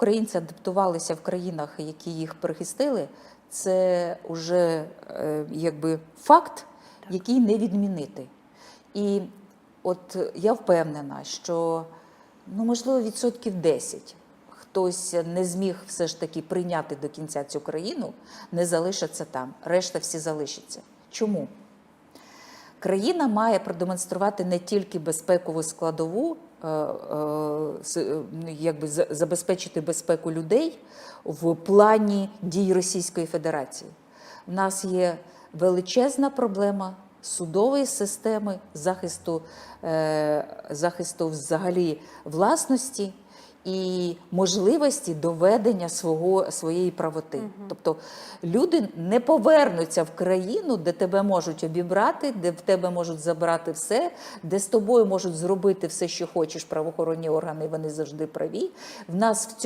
українці адаптувалися в країнах, які їх прихистили, це вже е, якби факт, який не відмінити. І от я впевнена, що ну, можливо відсотків 10 хтось не зміг все ж таки прийняти до кінця цю країну, не залишаться там. Решта всі залишаться. Чому? Країна має продемонструвати не тільки безпекову складову, якби забезпечити безпеку людей в плані дій Російської Федерації. У нас є величезна проблема судової системи захисту, е, захисту взагалі власності і можливості доведення свого, своєї правоти. Тобто люди не повернуться в країну, де тебе можуть обібрати, де в тебе можуть забрати все, де з тобою можуть зробити все, що хочеш правоохоронні органи, вони завжди праві. В нас в цьому